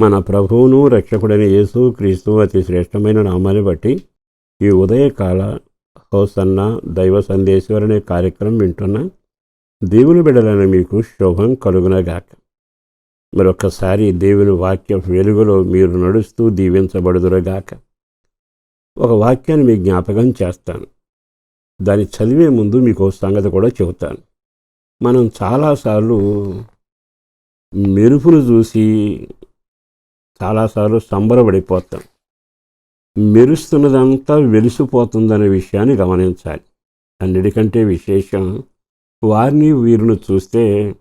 మన ప్రభువును రక్షకుడైన యేసు క్రీస్తు అతి శ్రేష్టమైన నామాన్ని బట్టి ఈ ఉదయకాల హోసన్న దైవ సందేశ్వర్ అనే కార్యక్రమం వింటున్న దేవుని బిడలైన మీకు శుభం కలుగునగాక. మరొకసారి దేవుని వాక్య వెలుగులో మీరు నడుస్తూ దీవించబడుదురుగాక. ఒక వాక్యాన్ని మీకు జ్ఞాపకం చేస్తాను. దాన్ని చదివే ముందు మీకు సంగతి కూడా చెబుతాను. మనం చాలాసార్లు మెరుపును చూసి చాలాసార్లు సంబరపడిపోతాం. మెరుస్తున్నదంతా వెలిసిపోతుందనే విషయాన్ని గమనించాలి. అన్నిటికంటే విశేషం వారిని వీరిని చూస్తే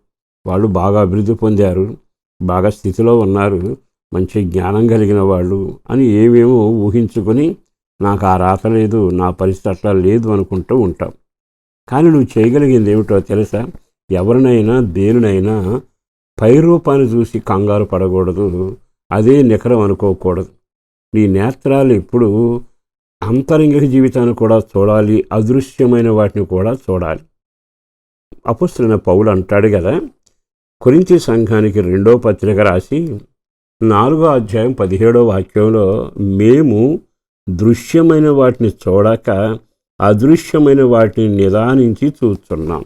వాళ్ళు బాగా అభివృద్ధి పొందారు బాగా స్థితిలో ఉన్నారు మంచి జ్ఞానం కలిగిన వాళ్ళు అని ఏమేమో ఊహించుకొని నాకు ఆ రాత లేదు నా పరిస్థితి అట్లా లేదు అనుకుంటూ ఉంటాం. కానీ నువ్వు చేయగలిగింది ఏమిటో తెలుసా? ఎవరినైనా దేనినైనా పై రూపాన్ని చూసి కంగారు పడకూడదు. అదే నికరం అనుకోకూడదు. నీ నేత్రాలు ఎప్పుడు అంతరంగిక జీవితాన్ని కూడా చూడాలి అదృశ్యమైన వాటిని కూడా చూడాలి. అపుస్తున్న పౌలు అంటాడు కదా కొరించి సంఘానికి రెండో పత్రిక రాసి నాలుగో అధ్యాయం పదిహేడో వాక్యంలో మేము దృశ్యమైన వాటిని చూడక అదృశ్యమైన వాటిని నిదానించి చూస్తున్నాం.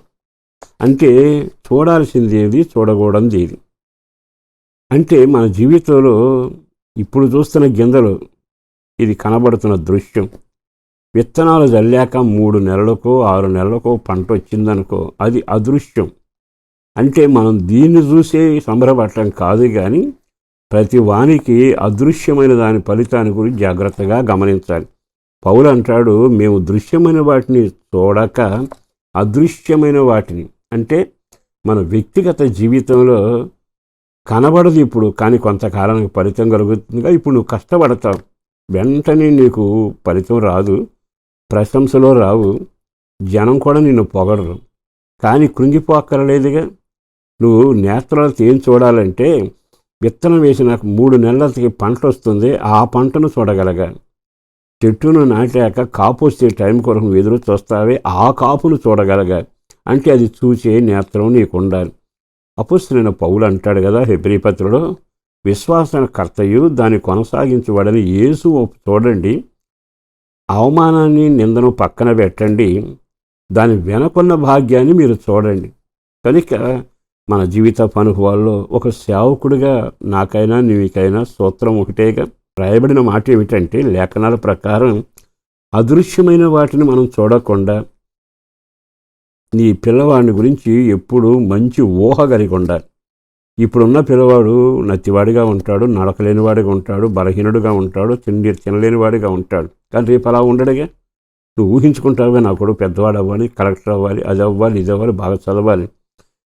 అంటే చూడాల్సింది ఏది చూడకూడదు ఏది అంటే మన జీవితంలో ఇప్పుడు చూస్తున్న గింజలు ఇది కనబడుతున్న దృశ్యం. విత్తనాలు చల్లాక మూడు నెలలకో ఆరు నెలలకో పంట వచ్చిందనుకో అది అదృశ్యం. అంటే మనం దీన్ని చూసే సంబరపడటం కాదు కానీ ప్రతి వానికి అదృశ్యమైన దాని ఫలితాన్ని గురించి జాగ్రత్తగా గమనించాలి. పౌలు అంటాడు మేము దృశ్యమైన వాటిని చూడక అదృశ్యమైన వాటిని. అంటే మన వ్యక్తిగత జీవితంలో కనబడదు ఇప్పుడు కానీ కొంతకాలానికి ఫలితం కలుగుతుందిగా ఇప్పుడు నువ్వు కష్టపడతావు. వెంటనే నీకు ఫలితం రాదు. ప్రశంసలో రావు. జనం కూడా నిన్ను పొగడరు. కానీ కృంగిపోక్కరలేదుగా. నువ్వు నేత్రాలతో ఏం చూడాలంటే విత్తనం వేసిన మూడు నెలలకి పంట వస్తుంది. ఆ పంటను చూడగలగాలి చెట్టును నాటాక కాపు వచ్చే టైం కొరకు ఎదురు చూస్తావే. ఆ కాపును చూడగలగాలి అంటే అది చూసే నేత్రం నీకు ఉండాలి అపుస్తులైన పౌలు అంటాడు కదా హెబ్రిపత్రుడు విశ్వాసన కర్తయు దాన్ని కొనసాగించబడని యేసు చూడండి. అవమానాన్ని నిందను పక్కన పెట్టండి. దాని వెనకున్న భాగ్యాన్ని మీరు చూడండి. కనుక మన జీవిత అనుభవాల్లో ఒక సేవకుడిగా నాకైనా నీకైనా సూత్రం ఒకటేగా రాయబడిన మాట ఏమిటంటే లేఖనాల ప్రకారం అదృశ్యమైన వాటిని మనం చూడకుండా నీ పిల్లవాడిని గురించి ఎప్పుడు మంచి ఊహ కలిగి ఉండాలి. ఇప్పుడున్న పిల్లవాడు నత్తివాడిగా ఉంటాడు నడకలేనివాడిగా ఉంటాడు బలహీనుడుగా ఉంటాడు తిండి తినలేనివాడిగా ఉంటాడు. కానీ రేపు అలా ఉండడుగా? నువ్వు ఊహించుకుంటావే నా కొడుకు పెద్దవాడు అవ్వాలి కలెక్టర్ అవ్వాలి అది అవ్వాలి ఇది అవ్వాలి బాగా చదవాలి.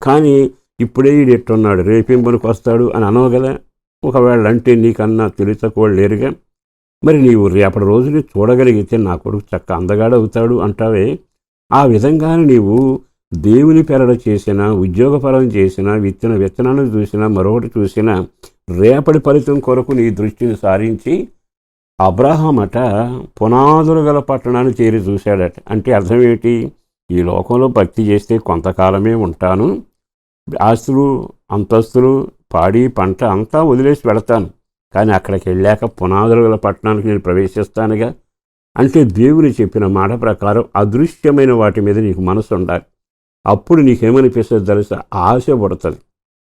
కానీ ఇప్పుడే ఈడు ఎట్టున్నాడు రేపేం పనికి వస్తాడు అని అనవు ఒకవేళ అంటే నీకన్నా తెలివి తక్కువ లేరుగా? మరి నీవు రేపటి రోజుని చూడగలిగితే నా కొడుకు చక్క అందగాడు అవుతాడు అంటావే? ఆ విధంగానే నీవు దేవుని పెరడ చేసిన ఉద్యోగపరం చేసిన విత్తన విత్తనాన్ని చూసినా మరొకటి చూసినా రేపటి ఫలితం కొరకు నీ దృష్టిని సారించి అబ్రహామట పునాదులు గల పట్టణాన్ని చేరి చూశాడట. అంటే అర్థం ఏమిటి? ఈ లోకంలో భక్తి చేస్తే కొంతకాలమే ఉంటాను. ఆస్తులు అంతస్తులు పాడి పంట అంతా వదిలేసి వెళతాను. కానీ అక్కడికి వెళ్ళాక పునాదులు గల పట్టణానికి నేను ప్రవేశిస్తానుగా. అంటే దేవుని చెప్పిన మాట ప్రకారం అదృశ్యమైన వాటి మీద నీకు మనసు ఉండాలి. అప్పుడు నీకేమనిపిస్తుంది తెలుసా? ఆశ పడుతుంది.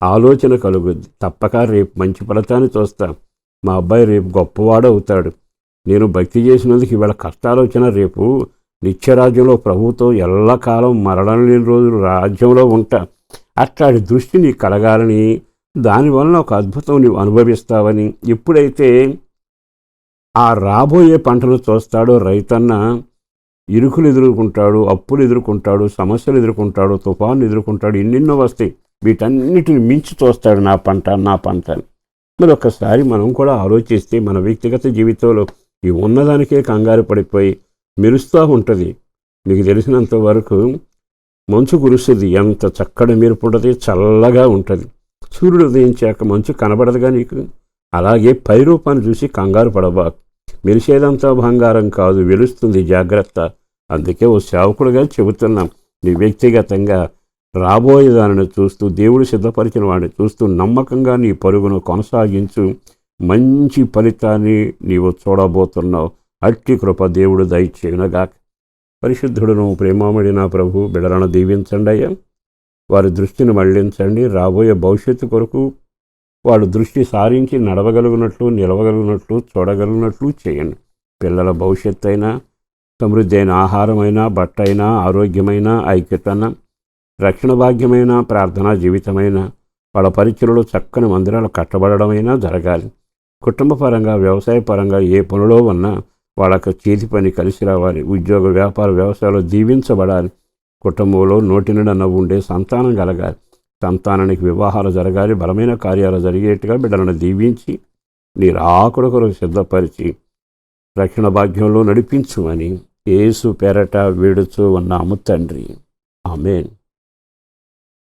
ఆలోచన కలుగుద్ది. తప్పక రేపు మంచి ఫలితాన్ని చూస్తా. మా అబ్బాయి రేపు గొప్పవాడు అవుతాడు. నేను భక్తి చేసినందుకు ఇవాళ కష్టాలు రేపు నిత్యరాజ్యంలో ప్రభుతో ఎల్లకాలం మరణం లేని రోజులు రాజ్యంలో ఉంటా. అట్లాంటి దృష్టి నీకు కలగాలని దానివల్ల ఒక అద్భుతం నువ్వు అనుభవిస్తావని. ఎప్పుడైతే ఆ రాబోయే పంటను చూస్తాడో రైతన్న ఇరుకులు ఎదుర్కొంటాడు అప్పులు ఎదుర్కొంటాడు సమస్యలు ఎదుర్కొంటాడు తుఫాను ఎదుర్కొంటాడు ఎన్నెన్నో వస్తాయి. వీటన్నిటిని మించి చూస్తాడు నా పంట నా పంట అని. మరి ఒక్కసారి మనం కూడా ఆలోచిస్తే మన వ్యక్తిగత జీవితంలో ఈ ఉన్నదానికే కంగారు పడిపోయి మెరుస్తూ ఉంటుంది. మీకు తెలిసినంత వరకు మంచు కురుస్తుంది. ఎంత చక్కటి మెరుపు ఉంటుంది చల్లగా ఉంటుంది. సూర్యుడు ఉదయించాక మంచు కనబడదుగా నీకు అలాగే పై రూపాన్ని చూసి కంగారు పడబాకు మెరిసేదంతా బంగారం కాదు వెలుస్తుంది జాగ్రత్త. అందుకే ఓ సేవకుడుగా చెబుతున్నాం నీ వ్యక్తిగతంగా రాబోయే దానిని చూస్తూ దేవుడు సిద్ధపరిచిన వాడిని చూస్తూ నమ్మకంగా నీ పరుగును కొనసాగించు. మంచి ఫలితాన్ని నీవు చూడబోతున్నావు. అట్టి కృప దేవుడు దయచేయునగాక. పరిశుద్ధుడును ప్రేమామడి నా ప్రభు బిడలను దీవించండి అయ్యా. వారి దృష్టిని మళ్ళించండి. రాబోయే భవిష్యత్తు కొరకు వాడు దృష్టి సారించి నడవగలిగినట్లు నిలవగలిగినట్లు చూడగలిగినట్లు చేయండి. పిల్లల భవిష్యత్తు అయినా సమృద్ధి అయిన ఆహారమైనా బట్ట అయినా ఆరోగ్యమైన ఐక్యతన రక్షణ భాగ్యమైన ప్రార్థనా జీవితమైన వాళ్ళ పరిచయలో చక్కని మందిరాలు కట్టబడమైనా జరగాలి. కుటుంబ పరంగా వ్యవసాయ పరంగా ఏ పనిలో ఉన్నా వాళ్ళకు చేతి పని కలిసి రావాలి. ఉద్యోగ వ్యాపార వ్యవసాయాలు దీవించబడాలి కుటుంబంలో నోటి నిండా నవ్వు ఉండే సంతానం కలగాలి. సంతానానికి వివాహాలు జరగాలి బలమైన కార్యాలు జరిగేట్టుగా బిడ్డలను దీవించి నీ రాకుడ కొరకు సిద్ధపరిచి రక్షణ భాగ్యంలో నడిపించుమని ఏసు పేరట వీడుచూ ఉన్నాము తండ్రి. ఆమెన్.